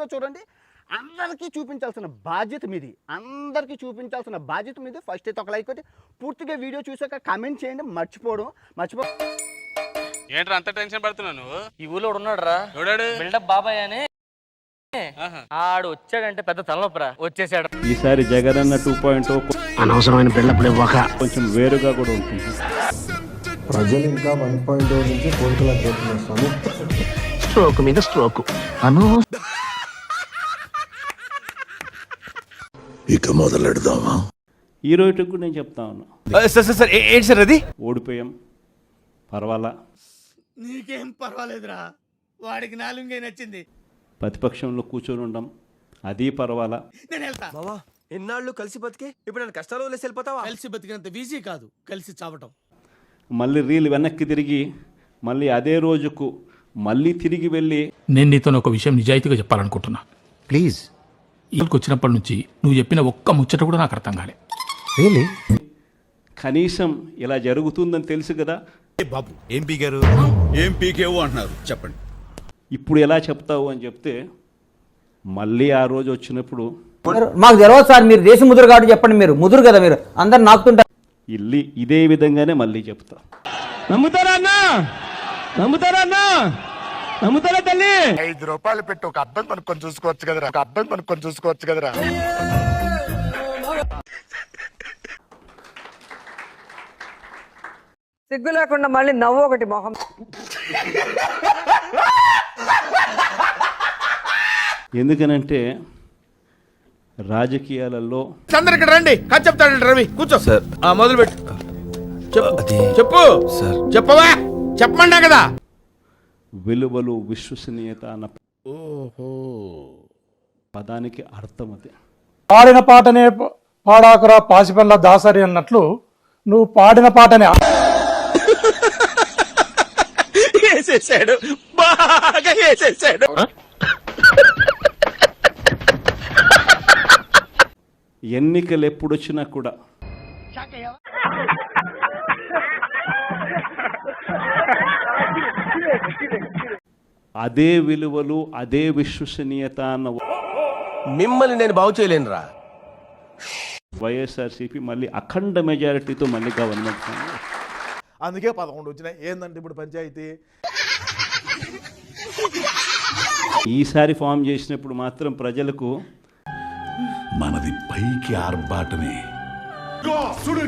పూర్తిగా చూడండి. అందరికీ చూపించాల్సిన బాధ్యత మీది. అందరికీ చూపించాల్సిన బాధ్యత మీది. ఫస్ట్ అయితే ఒక లైక్ కొట్టి పూర్తిగా వీడియో చూసాక కామెంట్ చేయండి మర్చిపోవడం మర్చిపో ఏంట్రా అంత టెన్షన్ పడుతున్నావు నువ్వు? ఈ ఊళ్ళో ఉన్నాడు రా బిల్డప్ బాబాయ్ అని. ఆడు వచ్చాడంటే పెద్ద తలనొప్పరా. వచ్చేసాడు. ఈసారి జగనన్న టూ పాయింట్ అనవసరమైన ఇవ్వక. కొంచెం వేరుగా కూడా ఉంటుంది. ప్రజలు ఇంకా వన్ పాయింట్ నుంచి స్ట్రోక్ మీద స్ట్రోక్ అను ఇక మొదలెడదామా? ఈ రోజుకి కూడా నేను చెప్తా ఉన్నా. సార్ సార్ సార్ ఏ- ఏంటి సార్ అది? ఓడిపోయాం. పర్వాలా? నీకేం పర్వాలేదురా. వాడికి నాలుగే నచ్చింది. ప్రతిపక్షంలో కూర్చొని ఉండం. అది పర్వాలా? నేను వెళ్తా. బావా ఎన్నాళ్ళు కలిసి బతికి? ఇప్పుడు నేను కష్టాలు వదిలేసి వెళ్ళిపోతావా? కలిసి బతికినంత ఈజీ కాదు. కలిసి చావటం. మళ్ళీ రీల్ వెనక్కి తిరిగి మళ్ళీ అదే రోజుకు మళ్ళీ తిరిగి వెళ్ళి నేను నీతో ఒక విషయం నిజాయితీగా చెప్పాలనుకుంటున్నా. ప్లీజ్. ఇక్కడికి వచ్చినప్పటి నుంచి నువ్వు చెప్పిన ఒక్క ముచ్చట కూడా నాకు అర్థం కాలే. రియలీ కనీసం ఇలా జరుగుతుందని తెలుసు కదా? బాబు ఏం పీగారు ఏం పీకేవు అంటున్నారు? చెప్పండి. ఇప్పుడు ఎలా చెప్తావు అని చెప్తే మళ్ళీ ఆ రోజు వచ్చినప్పుడు మాకు తెలియదు సార్ మీరు దేశ ముదురు కాబట్టి చెప్పండి మీరు. ముదురు కదా మీరు. అందరు నాకుతుంటారు. ఇల్లి ఇదే విధంగానే మళ్ళీ చెప్తా. నమ్ముతారా అన్నా? నమ్ముతారా అన్నా? నమ్ముతారా తల్లి? ఐదు రూపాయలు పెట్టి ఒక అద్దం కొనుక్కొని చూసుకోవచ్చు కదరా. ఒక అద్దం కొనుక్కొని చూసుకోవచ్చు కదరా. సిగ్గు లేకుండా మళ్ళీ నవ్వు ఒకటి మొహం. ఎందుకనంటే రాజకీయాలలో ఇక్కడ రండి. కథ చెప్తాడండి రవి? కూర్చో. సార్. ఆ, మొదలు పెట్టు చెప్పు. అది చెప్పు. సార్. చెప్పవా? చెప్పమన్నా కదా. విలువలు విశ్వసనీయత అన్న పదానికి అర్థం అదే. పాడిన పాటనే పాడాకురా పాసిపల్ల దాసరి అన్నట్లు నువ్వు పాడిన పాటనే వేసేసాడు. బాగా వేసేసాడు. ఎన్నికలు ఎప్పుడు వచ్చినా కూడా అదే విలువలు అదే విశ్వసనీయత అన్న మిమ్మల్ని నేను బాగు చేయలేనురా. వైఎస్ఆర్సీపీ మళ్ళీ అఖండ మెజారిటీతో మళ్ళీ గవర్నమెంట్ అందుకే పదకొండు వచ్చినాయి. ఏందంటే ఇప్పుడు పంచాయతీ? ఈసారి ఫామ్ చేసినప్పుడు మాత్రం ప్రజలకు మనది పైకి ఆర్బాటమే చూడు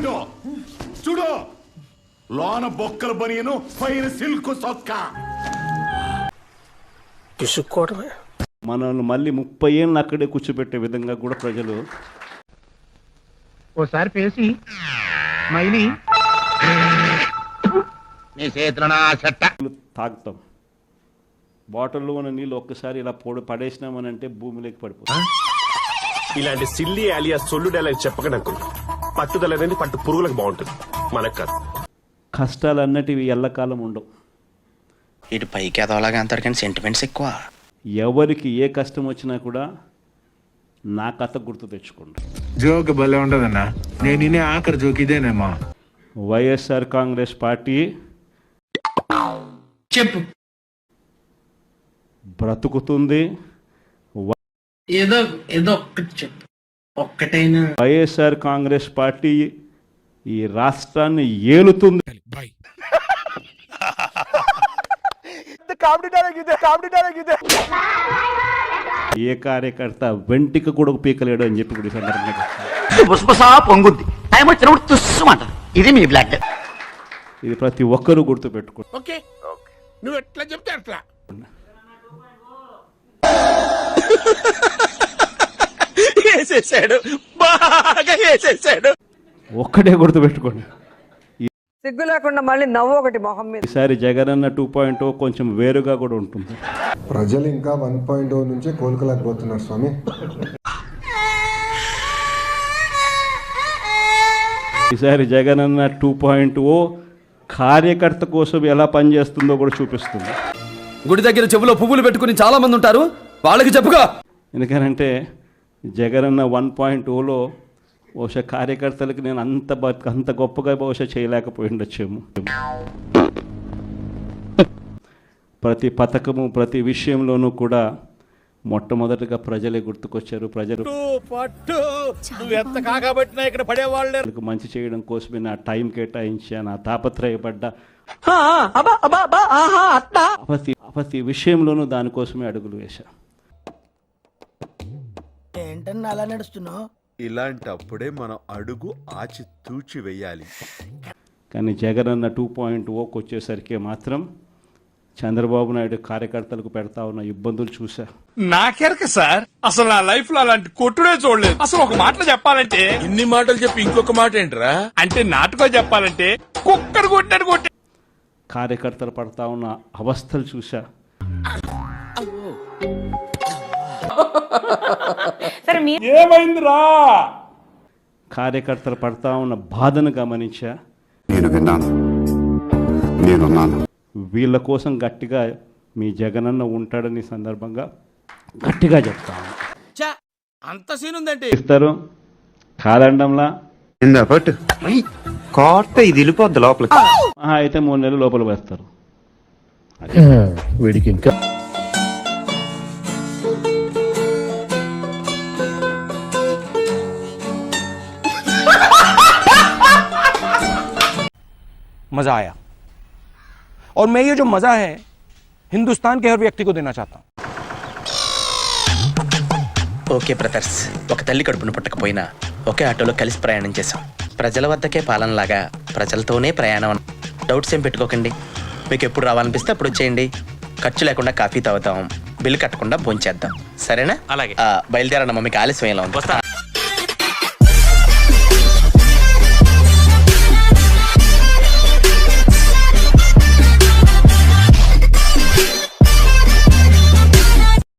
చూడు. లోన బొక్కల బనియను పైన సిల్క్ సొక్క. పిసుక్కోవడమే. మనల్ని మళ్ళీ ముప్పై ఏళ్ళు అక్కడే కూర్చోబెట్టే విధంగా కూడా ప్రజలు ఓసారి పేసి మైని నీ చేతిలో నా చెట్ట. తాగుతాం. బాటిల్లో ఉన్న నీళ్ళు ఒక్కసారి ఇలా పొడి పడేసినామనంటే భూమిలోకి పడిపోతాం ఇలాంటి సిల్లీ ఆలియా సొల్లు డైలాగ్ చెప్పకండి అంకుల్ పట్టుదల అనేది పట్టు పురుగులకు బాగుంటుంది. మనకు కాదు. కష్టాలు అన్నటివి ఎల్లకాలం ఉండవు. ఇటు పైకి ఎదవలాగా అంటారు కానీ సెంటిమెంట్స్ ఎక్కువ. ఎవరికి ఏ కష్టం వచ్చినా కూడా నా కథ గుర్తు తెచ్చుకోండి. జోక్ భలే ఉండదన్నా నేను ఇనే ఆఖరి జోక్ ఇదేనేమా. వైఎస్ఆర్ కాంగ్రెస్ పార్టీ చెప్పు. బ్రతుకుతుంది. ఏదో ఏదో ఒక్కటి చెప్పు. ఒక్కటైనా. వైఎస్ఆర్ కాంగ్రెస్ పార్టీ ఈ రాష్ట్రాన్ని ఏలుతుంది. కామెడీ డైలాగ్ ఇదే కామెడీ డైలాగ్ ఇదే. ఏ కార్యకర్త వెంటిక కూడా పీకలేడు అని చెప్పి సందర్భంగా బుసబుసా పొంగుద్ది. టైం వచ్చినప్పుడు తుస్సుమంట ఇది మీ బ్లాక్ ఇది ప్రతి ఒక్కరూ గుర్తు పెట్టుకోండి ఓకే. నువ్వు ఎట్లా చెప్తే అట్లా. వేసేసాడు. బాగా వేసేసాడు. ఒక్కటే గుర్తు పెట్టుకోండి సిగ్గు లేకుండా మళ్ళీ నవ్వు ఒకటి మొహం మీద. ఈసారి జగనన్న టూ పాయింట్ కొంచెం వేరుగా కూడా ఉంటుంది. ప్రజలు ఇంకా వన్ పాయింట్ నుంచి కోలుకోలేకపోతున్నారు స్వామి. ఈసారి జగనన్న టూ పాయింట్ ఓ కార్యకర్త కోసం ఎలా పనిచేస్తుందో కూడా చూపిస్తుంది. గుడి దగ్గర చెవులో పువ్వులు పెట్టుకుని చాలా మంది ఉంటారు. వాళ్ళకి చెప్పుగా ఎందుకనంటే జగనన్న వన్ పాయింట్ ఓలో బహుశా కార్యకర్తలకు నేను అంత అంత గొప్పగా బహుశా చేయలేకపోయి ఉండొచ్చేమో ప్రతి పథకము ప్రతి విషయంలోనూ కూడా మొట్టమొదటిగా ప్రజలే గుర్తుకొచ్చారు. ప్రజలు పట్టు నువ్వు ఎంత కాకబట్టినా ఇక్కడ పడేవాళ్ళే. మంచి చేయడం కోసమే నా టైం కేటాయించా నా తాపత్రయపడ్డా. ప్రతి విషయంలోనూ దానికోసమే అడుగులు వేశా. ఏంటన్నా అలా నడుస్తున్నావు? ఇలాంటప్పుడే మనం అడుగు ఆచి తూచి వెయ్యాలి కానీ జగన్ అన్న టూ పాయింట్ ఓకి వచ్చేసరికి మాత్రం చంద్రబాబు నాయుడు కార్యకర్తలకు పెడతా ఉన్న ఇబ్బందులు చూసా నాకెరక సార్? అసలు నా లైఫ్లో అలాంటి కొట్టుడే చూడలేదు. అసలు ఒక మాటలో చెప్పాలంటే ఇన్ని మాటలు చెప్పి ఇంకొక మాట ఏంట్రా? అంటే నాటుకో చెప్పాలంటే కుక్కర్ కొట్టాడు కొట్టే కార్యకర్తలు పడతా ఉన్న అవస్థలు చూసా ఏమైందిరా? కార్యకర్తలు పడతా ఉన్న బాధను గమనించా? నేను విన్నాను. నేనున్నాను. వీళ్ళ కోసం గట్టిగా మీ జగనన్న ఉంటాడని సందర్భంగా గట్టిగా చెప్తాను అంత సీన్ ఉందంటే? ఇస్తారు. కాదండంలా. కోట ఇది వెళ్ళిపోద్ది లోపలికి. మహా అయితే మూడు నెలలు లోపల వేస్తారు. వీడికి ఇంకా मजा आया और मैं ये जो मजा है हिंदुस्तान के हर व्यक्ति को देना चाहता हूँ ఓకే బ్రదర్స్ ఒక తల్లి కడుపున పుట్టకపోయినా ఒకే ఆటోలో కలిసి ప్రయాణం చేశాం ప్రజల వద్దకే పాలనలాగా ప్రజలతోనే ప్రయాణం డౌట్స్ ఏం పెట్టుకోకండి మీకు ఎప్పుడు రావాలనిపిస్తే అప్పుడు వచ్చేయండి ఖర్చు లేకుండా కాఫీ తాగుతాం బిల్లు కట్టకుండా భోంచేద్దాం సరేనా అలాగే బయలుదేరమ్మా మీకు ఆలస్యం ఎలా ఉంది